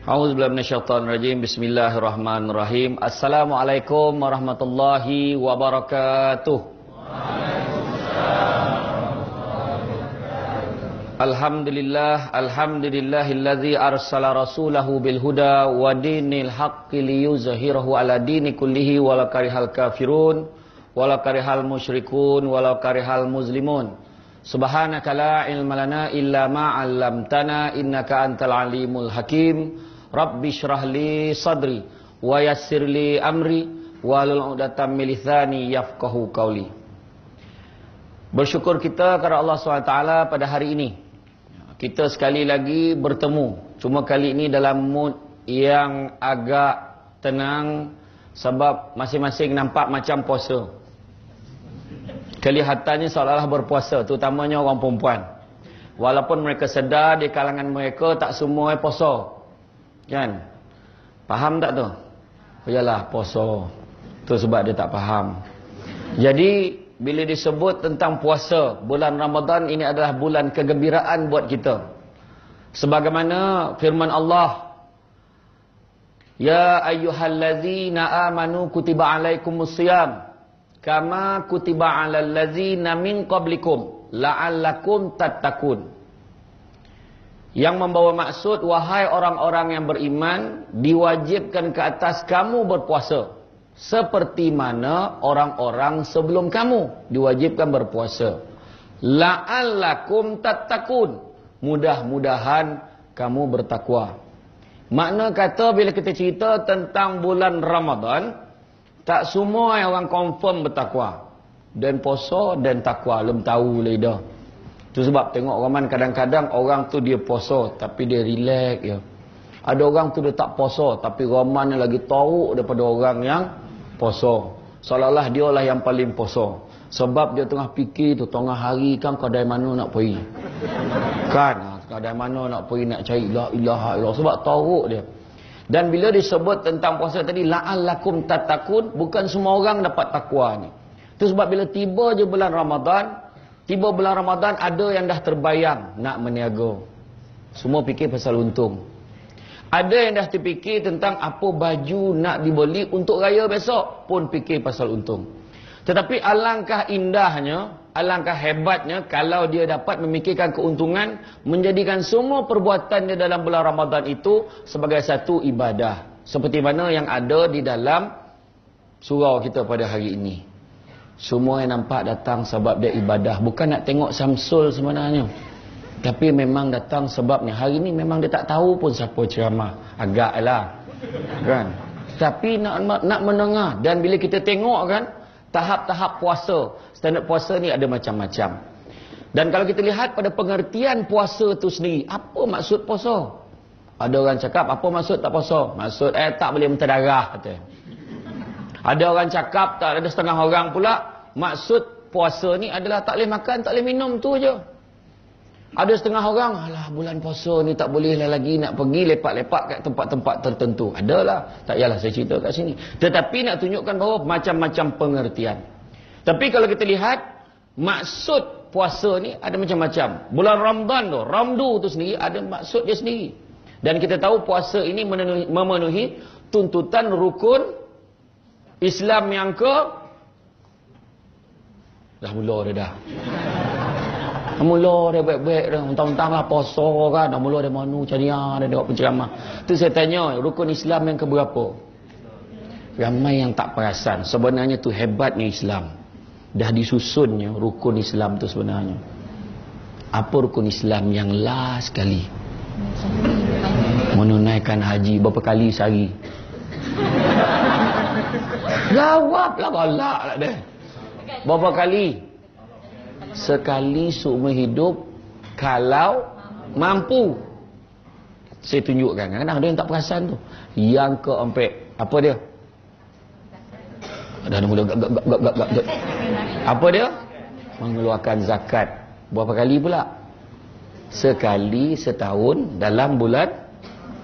A'udzubillahi minasyaitonirrajim. Bismillahirrahmanirrahim. Assalamualaikum warahmatullahi wabarakatuh. Alhamdulillah, alhamdulillahillazi arsala rasulahu bil huda wa dinil haqqi liyuzhirahu ala dini kullihi walau karihal kafirun walau karihal musyrikun walau karihal muslimun. Subhanaka la ilma lana illa ma 'allamtana innaka antal alimul hakim. Rabbi shrah li sadri wa yassir li amri walul 'udatam min lisani yafqahu qawli. Bersyukur kita kepada Allah SWT pada hari ini. Kita sekali lagi bertemu. Cuma kali ini dalam mood yang agak tenang sebab masing-masing nampak macam puasa. Kelihatannya seolah-olah berpuasa, terutamanya orang perempuan. Walaupun mereka sedar di kalangan mereka tak semua puasa. Kan? Faham tak tu? Yalah, puasa. Tu sebab dia tak faham. Jadi, bila disebut tentang puasa bulan Ramadan ini adalah bulan kegembiraan buat kita sebagaimana firman Allah ya ayyuhallazina amanu kutiba alaikumusiyam kama kutiba alal ladzina min qablikum la'allakum tattaqun yang membawa maksud wahai orang-orang yang beriman diwajibkan ke atas kamu berpuasa seperti mana orang-orang sebelum kamu diwajibkan berpuasa. La'allakum tattaqun. Mudah-mudahan kamu bertakwa. Makna kata bila kita cerita tentang bulan Ramadan, tak semua orang confirm bertakwa. Dan poso dan takwa, belum tahu lah Itu sebab tengok orang kadang-kadang orang tu dia poso tapi dia relax ya. Ada orang tu dia tak poso tapi roman lagi tahu daripada orang yang poso. Seolah-olah dia lah yang paling poso. Sebab dia tengah fikir tu, tengah hari kan kedai mana nak pergi. Kan, ha, kedai mana nak pergi nak cari la ilaha illallah. Sebab tahu dia. Dan bila disebut tentang puasa tadi, la'allakum tatakun, bukan semua orang dapat takwa ni. Itu sebab bila tiba je bulan Ramadan, tiba bulan Ramadan ada yang dah terbayang nak meniaga. Semua fikir pasal untung. Ada yang dah terfikir tentang apa baju nak dibeli untuk raya besok pun fikir pasal untung. Tetapi alangkah indahnya, alangkah hebatnya kalau dia dapat memikirkan keuntungan menjadikan semua perbuatan dia dalam bulan Ramadan itu sebagai satu ibadah. Seperti mana yang ada di dalam surau kita pada hari ini. Semua yang nampak datang sebab dia ibadah. Bukan nak tengok Samsul sebenarnya. Tapi memang datang sebabnya. Hari ni memang dia tak tahu pun siapa ceramah. Agaklah. Kan? Tapi nak nak mendengar. Dan bila kita tengok kan, tahap-tahap puasa. Standard puasa ni ada macam-macam. Dan kalau kita lihat pada pengertian puasa tu sendiri, apa maksud puasa? Ada orang cakap, apa maksud tak puasa? Maksud, eh tak boleh minta darah. Kata. Ada orang cakap, tak ada setengah orang pula, maksud puasa ni adalah tak boleh makan, tak boleh minum tu je. Ada setengah orang, alah bulan puasa ni tak boleh lah lagi nak pergi lepak-lepak kat tempat-tempat tertentu. Adalah, tak yalah saya cerita kat sini. Tetapi nak tunjukkan bahawa macam-macam pengertian. Tapi kalau kita lihat, maksud puasa ni ada macam-macam. Bulan Ramadan tu, Ramdu tu sendiri ada maksud dia sendiri. Dan kita tahu puasa ini memenuhi, memenuhi tuntutan rukun Islam yang ke... Dah mula dah dah. Mula dia baik-baik dah. Entang-entang lah poso kan. Dah mula dia manu cariah dia tengok penceramah. Tu saya tanya, rukun Islam yang keberapa? Ramai yang tak perasan. Sebenarnya tu hebatnya Islam. Dah disusunnya rukun Islam tu sebenarnya. Apa rukun Islam yang last kali? Menunaikan haji berapa kali sehari? Jawablah galak lah dia. Berapa kali? sekali seumur hidup kalau mampu. Saya tunjukkan kadang ada yang tak perasan tu. Yang keempat apa dia? Dah mula gak, gak, gak, gak, gak. apa dia? Mengeluarkan zakat. Berapa kali pula? Sekali setahun dalam bulan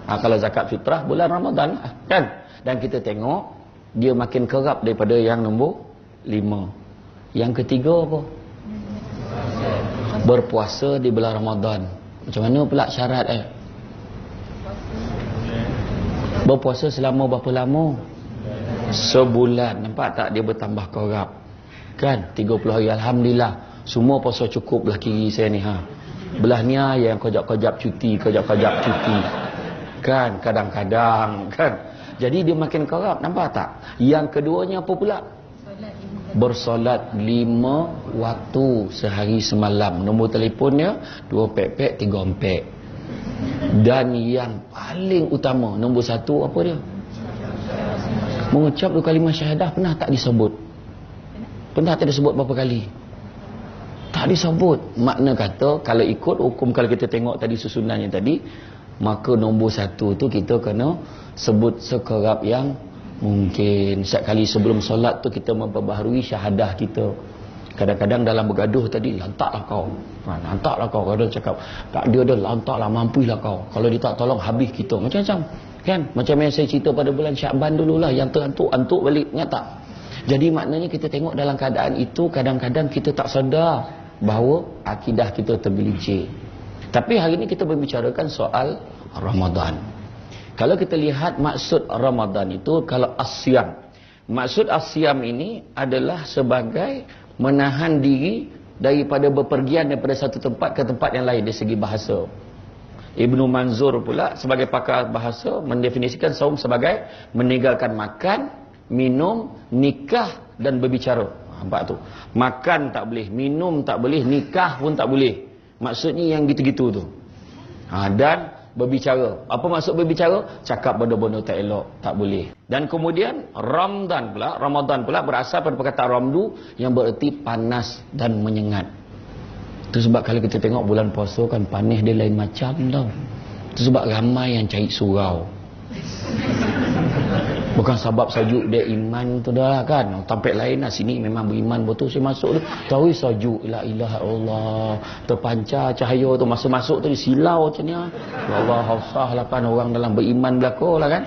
ha, kalau zakat fitrah bulan Ramadan kan dan kita tengok dia makin kerap daripada yang nombor lima yang ketiga apa berpuasa di bulan Ramadan. Macam mana pula syarat eh? Berpuasa selama berapa lama? Sebulan. Nampak tak dia bertambah korap? Kan? 30 hari. Alhamdulillah. Semua puasa cukup belah kiri saya ni. Ha. Belah ni yang kojak-kojak cuti, kojak-kojak cuti. Kan? Kadang-kadang. Kan? Jadi dia makin korap. Nampak tak? Yang keduanya apa pula? Bersolat lima waktu sehari semalam. Nombor telefonnya dua pek-pek, tiga empek. Dan yang paling utama Nombor satu apa dia? Mengucap dua kalimah syahadah Pernah tak disebut? Pernah tak disebut berapa kali? Tak disebut Makna kata Kalau ikut hukum Kalau kita tengok tadi susunannya tadi Maka nombor satu tu kita kena Sebut sekerap yang Mungkin Setiap kali sebelum solat tu Kita memperbaharui syahadah kita Kadang-kadang dalam bergaduh tadi lantaklah kau. Ha, lantaklah kau kalau cakap tak dia dah lantaklah mampulah kau. Kalau dia tak tolong habis kita. Macam-macam. Kan? Macam yang saya cerita pada bulan Syaban dululah yang terantuk-antuk balik. Ingat tak? Jadi maknanya kita tengok dalam keadaan itu kadang-kadang kita tak sedar bahawa akidah kita tergelincir. Tapi hari ini kita berbicarakan soal Ramadan. Kalau kita lihat maksud Ramadan itu kalau asyam. Maksud asyam ini adalah sebagai menahan diri daripada berpergian daripada satu tempat ke tempat yang lain dari segi bahasa. Ibnu Manzur pula sebagai pakar bahasa mendefinisikan saum sebagai meninggalkan makan, minum, nikah dan berbicara. Nampak tu. Makan tak boleh, minum tak boleh, nikah pun tak boleh. Maksudnya yang gitu-gitu tu. Ha, dan berbicara. Apa maksud berbicara? Cakap benda-benda tak elok, tak boleh. Dan kemudian Ramadan pula, Ramadan pula berasal pada perkataan Ramdu yang bererti panas dan menyengat. Itu sebab kalau kita tengok bulan puasa kan panas dia lain macam tau. Itu sebab ramai yang cari surau. Bukan sebab sajuk dia iman tu dah lah kan. Tampik lain lah sini memang beriman betul saya masuk tu. Tahu sajuk la ilaha Allah. Terpancar cahaya tu masuk-masuk tu silau macam ni. Ya Allah hausah lah kan orang dalam beriman belakang lah kan.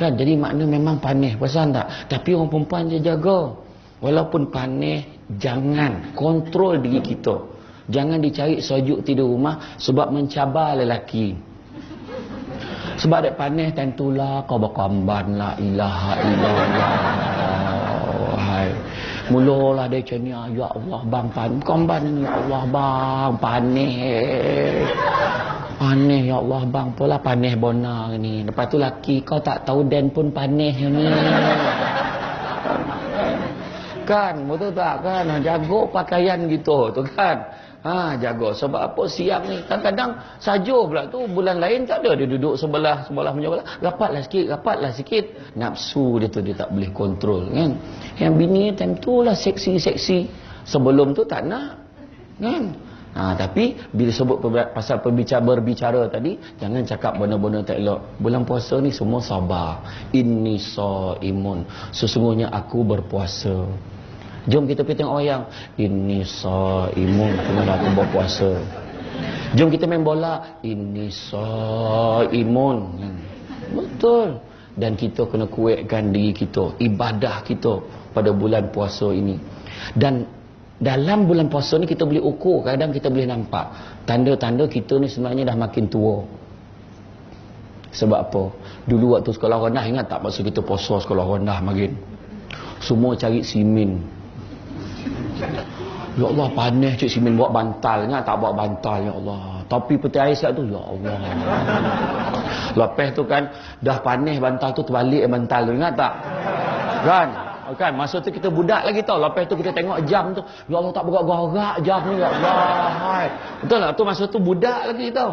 Kan jadi makna memang panis perasan tak? Tapi orang perempuan dia jaga. Walaupun panis jangan kontrol diri kita. Jangan dicari sajuk tidur rumah sebab mencabar lelaki. Sebab dek panas tentulah kau berkamban la ilaha illallah. Mulalah dia macam ni, ah, ya Allah bang pan. Kamban ni ya Allah bang panas. Panas ya Allah bang pula panas bona ni. Lepas tu laki kau tak tahu dan pun panas ni. kan, betul tak kan? Jago pakaian gitu tu kan. Ha, jaga. Sebab apa siang ni? Kadang-kadang saja pula tu bulan lain tak ada. Dia duduk sebelah, sebelah menyebelah. Rapatlah sikit, rapatlah sikit. Nafsu dia tu dia tak boleh kontrol kan. Yang bini time tu lah seksi-seksi. Sebelum tu tak nak. Kan? Ha, tapi bila sebut pasal pembicara berbicara tadi, jangan cakap benda-benda tak elok. Bulan puasa ni semua sabar. Inni imun. Sesungguhnya aku berpuasa. Jom kita pergi tengok wayang. Ini saimun kena aku berpuasa. Jom kita main bola. Ini saimun. Betul. Dan kita kena kuatkan diri kita, ibadah kita pada bulan puasa ini. Dan dalam bulan puasa ni kita boleh ukur, kadang kita boleh nampak tanda-tanda kita ni sebenarnya dah makin tua. Sebab apa? Dulu waktu sekolah rendah ingat tak masa kita puasa sekolah rendah makin. Semua cari simin. Ya Allah panas cik Simin buat bantal ingat tak buat bantal ya Allah. Tapi peti air siap tu ya Allah. Lepas tu kan dah panas bantal tu terbalik bantal tu ingat tak? Kan? Kan? Masa tu kita budak lagi tau. Lepas tu kita tengok jam tu ya Allah tak bergerak-gerak jam ni ya Allah. Hai. betul tak? Tu masa tu budak lagi tau.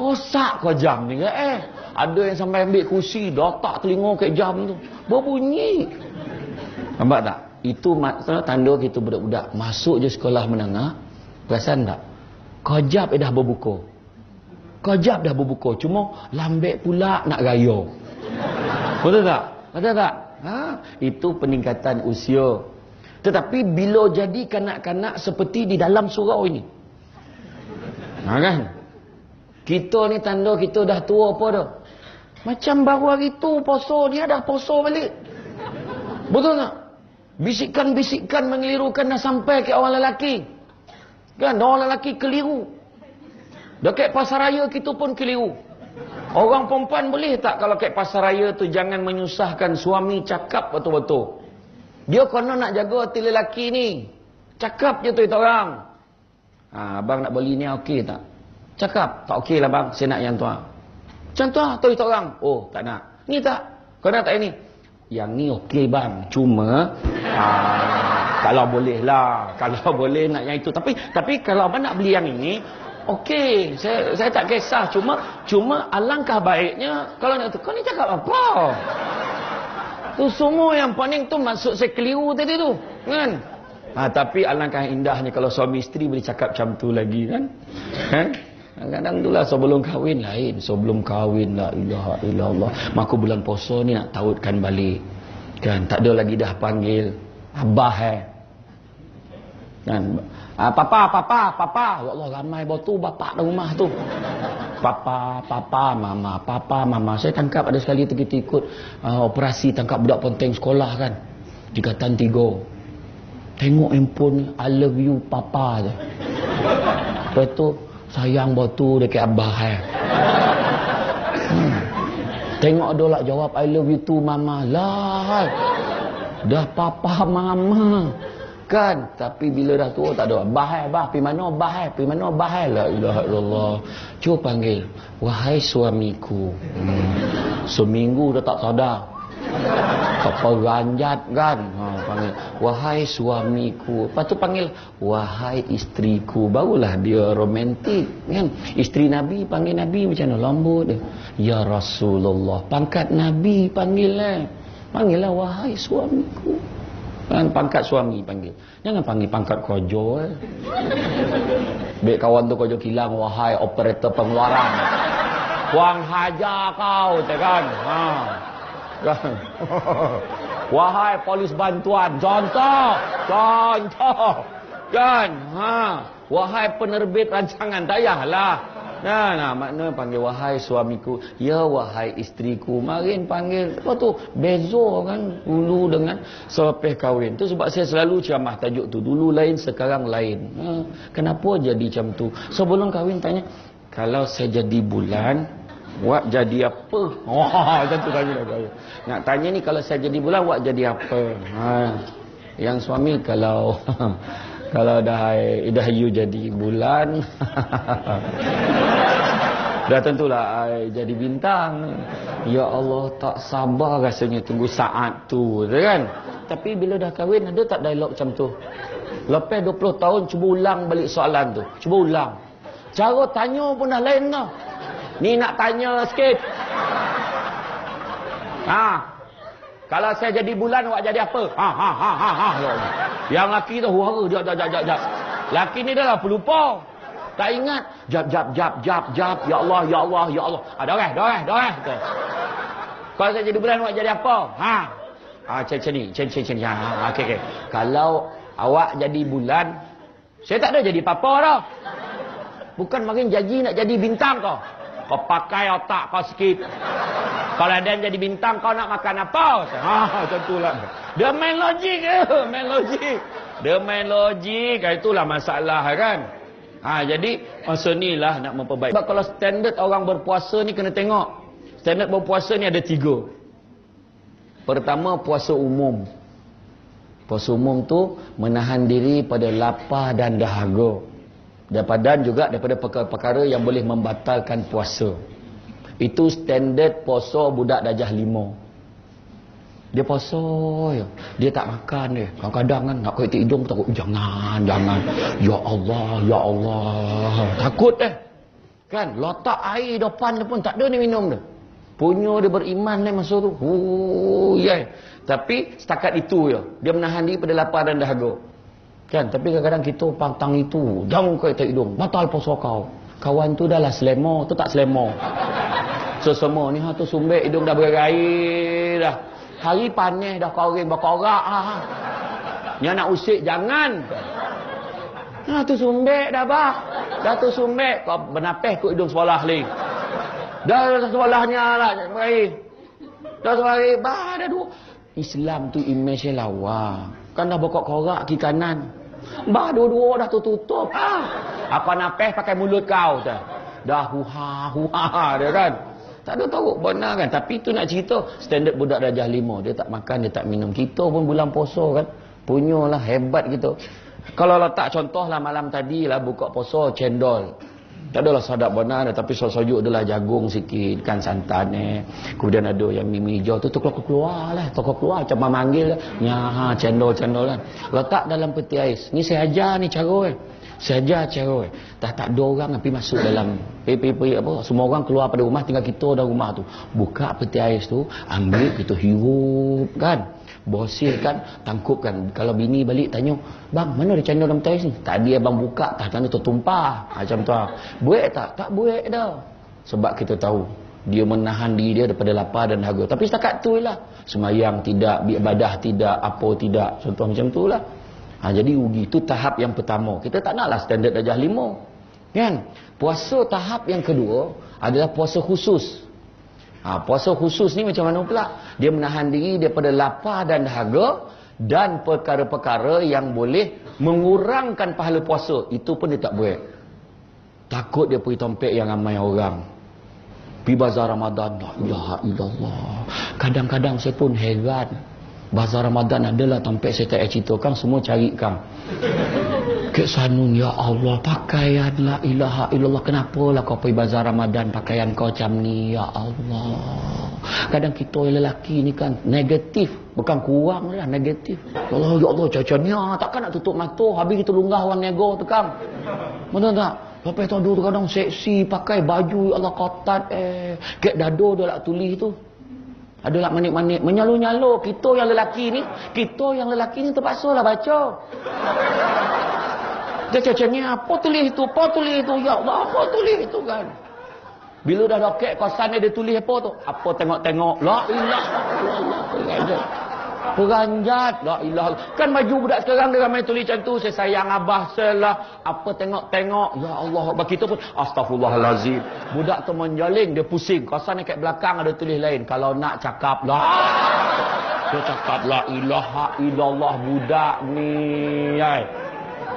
Rosak kau jam ni eh? Ada yang sampai ambil kursi dotak telinga ke jam tu. Berbunyi. Nampak tak itu tanda kita budak-budak masuk je sekolah menengah perasan tak? Kajab dah berbuka. Kajab dah berbuka cuma lambek pula nak raya. Betul tak? Betul tak? Ha? itu peningkatan usia. Tetapi bila jadi kanak-kanak seperti di dalam surau ini. Ha kan? Kita ni tanda kita dah tua apa dah? Macam baru hari tu poso dia dah poso balik. Betul tak Bisikan-bisikan mengelirukan dah sampai ke orang lelaki. Kan? Orang lelaki keliru. Dekat pasar raya kita pun keliru. Orang perempuan boleh tak kalau kat pasar raya tu jangan menyusahkan suami cakap betul-betul. Dia kena nak jaga hati lelaki ni. Cakap je tu itu orang. Ha, abang nak beli ni okey tak? Cakap. Tak okey lah bang. Saya nak yang tu. Macam tu lah. Tu itu orang. Oh tak nak. Ni tak. Kau nak tak ini? Yang ni okey bang. Cuma. Ha, kalau boleh lah. Kalau boleh nak yang itu. Tapi tapi kalau abang nak beli yang ini. Okey, saya saya tak kisah cuma cuma alangkah baiknya kalau nak tu kau ni cakap apa? Tu semua yang paling tu maksud saya keliru tadi tu, kan? Ha, tapi alangkah indahnya kalau suami isteri boleh cakap macam tu lagi kan? Kan? Kadang-kadang tu lah sebelum kahwin lain. Sebelum kahwin la ilaha illallah. Maka bulan puasa ni nak tautkan balik. Kan? Tak ada lagi dah panggil. Abah eh. Kan? Ah, papa, papa, papa. Ya Allah, ramai batu bapak dalam rumah tu. Papa, papa, mama, papa, mama. Saya tangkap ada sekali tu kita ikut uh, operasi tangkap budak ponteng sekolah kan. Di Katan Tiga. Tengok handphone, I love you, papa je. Lepas tu, sayang batu dekat abah eh. Hmm. Tengok lah jawab, I love you too, mama. Lah, dah papa, mama. Kan tapi bila dah tua tak ada bahai bah pi mana bahai pi mana bahai la ilaha illallah. Cuba panggil wahai suamiku. Hmm. Seminggu dah tak sadar. Apa ganjat kan? Ha, panggil wahai suamiku. Lepas tu panggil wahai istriku. Barulah dia romantik kan. Isteri Nabi panggil Nabi macam mana lembut dia. Ya Rasulullah. Pangkat Nabi panggil eh. Panggil lah wahai suamiku. Kan pangkat suami panggil. Jangan panggil pangkat kojo eh. Baik kawan tu kojo kilang wahai operator pengeluaran. Wang haja kau kan. Ha. Wahai polis bantuan. Contoh. Contoh. Kan. Ha. Wahai penerbit rancangan. Tak payahlah. Nah, nah, makna panggil wahai suamiku, ya wahai istriku. Marin panggil apa tu? Bezo kan dulu dengan selepas kahwin. Tu sebab saya selalu ceramah tajuk tu. Dulu lain, sekarang lain. Ha, kenapa jadi macam tu? Sebelum kahwin tanya, kalau saya jadi bulan, Wak jadi apa? Oh, macam tu tanya saya. Nak tanya ni kalau saya jadi bulan, wak jadi apa? Ha. Yang suami kalau kalau dah dah you jadi bulan dah tentulah I jadi bintang ya Allah tak sabar rasanya tunggu saat tu kan tapi bila dah kahwin ada tak dialog macam tu lepas 20 tahun cuba ulang balik soalan tu cuba ulang cara tanya pun dah lain tau ni nak tanya sikit ha kalau saya jadi bulan, awak jadi apa? Ha, ha, ha, ha, ha. Yang laki tu, huara. Jap, jap, jap, jap. Laki ni dah lah pelupa. Tak ingat. Jap, jap, jap, jap, jap. Ya Allah, ya Allah, ya Allah. Ah, doreh, doreh, doreh. Kalau saya jadi bulan, awak jadi apa? Ha. Ah, macam ni, macam ni. Ha, ha, okey, okey. Kalau awak jadi bulan, saya tak ada jadi apa-apa dah. Bukan makin janji nak jadi bintang kau. Kau pakai otak kau sikit. Kalau yang jadi bintang, kau nak makan apa? Ha, macam itulah. Dia main logik ke? Main logik. Dia main logik. Ha, itulah masalah kan. Ha, jadi, masa ni lah nak memperbaiki. Sebab kalau standard orang berpuasa ni kena tengok. Standard berpuasa ni ada tiga. Pertama, puasa umum. Puasa umum tu menahan diri pada lapar dan dahaga. Daripada juga daripada perkara-perkara yang boleh membatalkan puasa. Itu standard poso budak dajah lima. Dia poso ya. Dia tak makan dia. Kadang-kadang kan nak kuit hidung takut jangan, jangan. Ya Allah, ya Allah. Takut eh. Kan letak air depan dia pun tak ada ni minum dia. Punya dia beriman ni masa tu. Oh, yeah. Tapi setakat itu ya. Dia menahan diri pada lapar dan dahaga. Kan, tapi kadang-kadang kita pantang itu. Jangan kau tak hidung. Batal poso kau. Kawan tu dah lah selemo, tu tak selemo. So semua ni ha tu sumbek hidung dah berair dah. Hari panas dah korin berkorak ha. ha. Ni nak usik jangan. Ha tu sumbek dah bah. Dah tu sumbek kau bernapeh kau hidung sekolah ni. Dah dah sekolahnya lah berair. Dah berair bah dah dua. Islam tu image lawa. Kan dah bokok korak kiri kanan. Bah dua-dua dah tutup. Ha. Apa napeh pakai mulut kau tu. Dah huha huha dia kan. Tak ada tahu benar kan. Tapi itu nak cerita standard budak darjah lima. Dia tak makan, dia tak minum. Kita pun bulan puasa kan. Punyalah hebat gitu. Kalau letak contoh lah malam tadi lah buka puasa cendol. Tak adalah sadap benar tapi sojuk adalah jagung sikit kan santan eh. Kemudian ada yang mimi hijau tu tu keluar lah. Toko keluar macam memanggil lah. Ya ha, cendol cendol kan. Letak dalam peti ais. Ni saya ajar ni cara eh. Saya ajar cara eh. Tak tak ada orang tapi masuk dalam pepe apa semua orang keluar pada rumah tinggal kita dalam rumah tu. Buka peti ais tu, ambil kita hirup kan kan, tangkupkan. Kalau bini balik tanya, bang mana ada cendol dalam tais ni? Tadi abang buka, tak kena tertumpah. Macam tu. Buat tak? Tak buat dah. Sebab kita tahu, dia menahan diri dia daripada lapar dan dahaga. Tapi setakat tu lah. Semayang tidak, ibadah tidak, apa tidak. Contoh macam tu lah. Ha, jadi rugi. Itu tahap yang pertama. Kita tak naklah standard darjah lima. Kan? Puasa tahap yang kedua adalah puasa khusus. Ha, puasa khusus ni macam mana pula? Dia menahan diri daripada lapar dan dahaga dan perkara-perkara yang boleh mengurangkan pahala puasa. Itu pun dia tak buat. Takut dia pergi tompek yang ramai orang. Pergi bazar Ramadan. Ilaha illallah. Kadang-kadang saya pun heran. Bazar Ramadan adalah tempat saya tak ceritakan semua cari kang. Kek sanun ya Allah pakaian la ilaha illallah kenapa lah kau pergi bazar Ramadan pakaian kau macam ni ya Allah. Kadang kita lelaki ni kan negatif bukan kurang lah negatif. Ya Allah ya Allah caca ni ah, takkan nak tutup mata habis kita lunggah orang nego tu kang. Betul tak? Lepas tu kadang seksi pakai baju ya Allah kotat eh kek dado dia nak tulis tu. Adalah manik-manik. Menyalu-nyalu. Kita yang lelaki ni. Kita yang lelaki ni terpaksa lah baca. Dia cacanya apa tulis itu? Apa tulis itu? Ya Allah apa tulis itu kan? Bila dah dokek kosan dia tulis apa tu? Apa tengok-tengok? La ilah. Peranjat. La ilah. Kan baju budak sekarang dia ramai tulis macam tu. Saya sayang abah selah. Apa tengok-tengok. Ya Allah. Bagi kita pun. Astaghfirullahalazim. Budak tu menjaling. Dia pusing. Kosan dekat belakang ada tulis lain. Kalau nak cakap. La. Dia cakap. La ilaha illallah budak ni. Ay.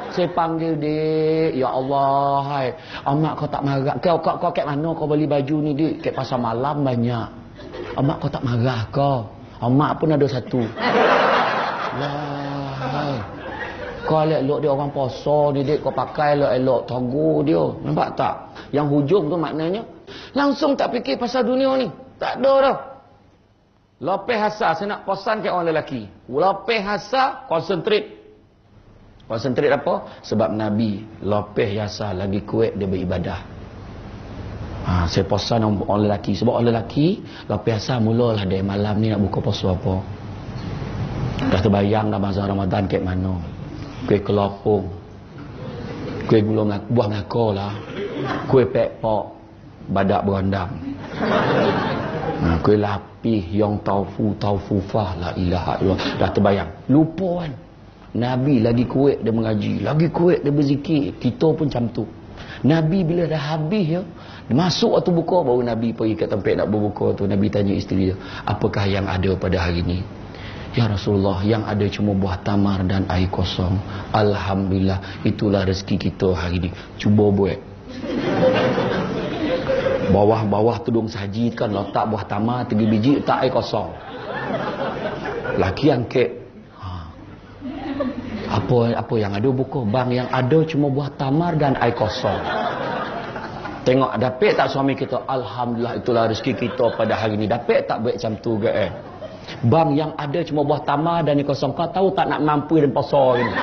Saya panggil dia. Ya Allah. Hai. Amak kau tak marah. Kau, kau, kau kat mana kau beli baju ni dik? Kat pasar malam banyak. Amak kau tak marah kau. Amak pun ada satu. Wah. Kau elok dia orang poso ni dik. Kau pakai elok-elok togu dia. Nampak tak? Yang hujung tu maknanya. Langsung tak fikir pasal dunia ni. Tak ada dah. Lopeh hasa. Saya nak posan ke orang lelaki. Lopeh hasa. Konsentrate. Konsentrate apa? Sebab Nabi. Lopeh hasa lagi kuat dia beribadah. Ha, saya posan orang, lelaki. Sebab orang lelaki, biasa mulalah dari malam ni nak buka puasa apa. Dah terbayang dah masa Ramadan kat mana. Kuih kelopong. Kuih gula buah ngako lah. Kuih pekpok. Badak berondam. Ha, kuih lapih yang taufu taufu fah la ilaha illallah. Dah terbayang. Lupa kan. Nabi lagi kuat dia mengaji. Lagi kuat dia berzikir. Kita pun macam tu. Nabi bila dah habis ya, masuk waktu buka baru Nabi pergi ke tempat nak berbuka tu. Nabi tanya isteri dia, apakah yang ada pada hari ini? Ya Rasulullah, yang ada cuma buah tamar dan air kosong. Alhamdulillah, itulah rezeki kita hari ini. Cuba buat. Bawah-bawah tudung saji kan letak buah tamar, tiga biji, tak air kosong. Laki angkat apa apa yang ada buku bang yang ada cuma buah tamar dan air kosong. Tengok dapat tak suami kita? Alhamdulillah itulah rezeki kita pada hari ini. Dapat tak baik macam tu ke eh? Bang yang ada cuma buah tamar dan air kosong. Kau tahu tak nak mampu dan pasal ini?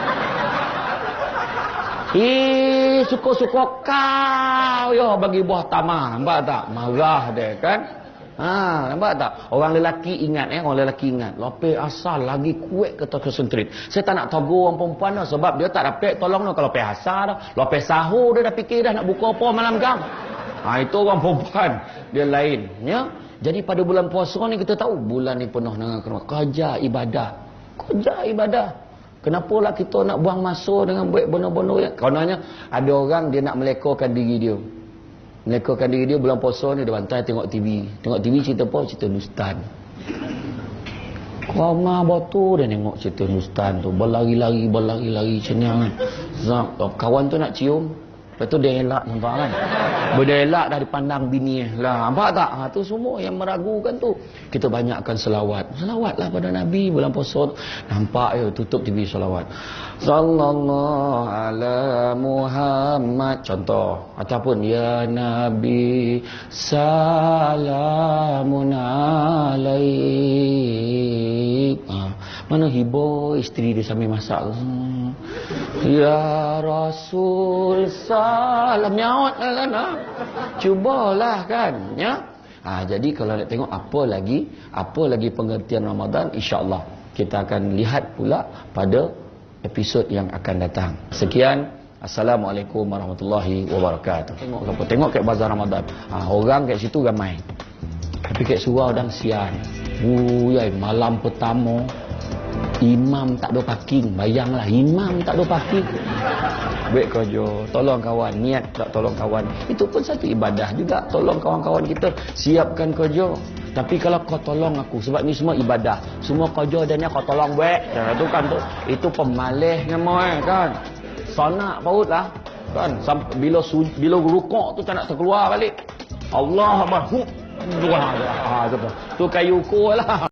Eh, suka-suka kau yo bagi buah tamar. Nampak tak? Marah dia kan? Ha, nampak tak? Orang lelaki ingat eh, orang lelaki ingat. Lope asal lagi kuat kata konsentrit. Saya tak nak tegur orang perempuan dah sebab dia tak dapat tolong dah kalau lope asal dah. Lope sahur dia dah fikir dah nak buka apa malam gang. Ha, itu orang perempuan. Dia lain, ya. Jadi pada bulan puasa ni kita tahu bulan ni penuh dengan kerja ibadah. Kerja ibadah. Kenapa lah kita nak buang masa dengan buat bono-bono ya? Karenanya ada orang dia nak melekokan diri dia. Menekokan diri dia bulan puasa ni dia bantai tengok TV. Tengok TV cerita apa? Cerita Nustan. Kama batu dia tengok cerita Nustan tu. Berlari-lari, berlari-lari cenang. Kawan tu nak cium. Lepas tu dia elak nampak kan. Bila elak dah dipandang bini lah. Nampak tak? Ha, tu semua yang meragukan tu. Kita banyakkan selawat. Selawatlah pada Nabi bulan puasa. Nampak ya tutup TV selawat. Sallallahu ala Muhammad. Contoh. Ataupun Ya Nabi Salamun alaik. Ha. Mana hibur isteri dia sambil masak. Hmm. Ya Rasul salam nyaut kan ha? Cubalah kan ya. Ha, jadi kalau nak tengok apa lagi apa lagi pengertian Ramadan insya-Allah kita akan lihat pula pada episod yang akan datang. Sekian Assalamualaikum warahmatullahi wabarakatuh. Tengok apa? Tengok kat bazar Ramadan. Ha, orang kat situ ramai. Tapi kat surau dan sian. Uyai malam pertama Imam tak ada parking. Bayanglah imam tak ada parking. Baik kerja. Tolong kawan. Niat tak tolong kawan. Itu pun satu ibadah juga. Tolong kawan-kawan kita. Siapkan kerja. Tapi kalau kau tolong aku. Sebab ni semua ibadah. Semua kerja dan ni kau tolong buat. Ya, itu kan tu. Itu pemalih nama eh, kan. Sonak paut lah. Kan. Sampai, bila su, bila rukuk tu tak nak terkeluar balik. Allah Akbar. Hu. Tu, tu kayu ukur lah.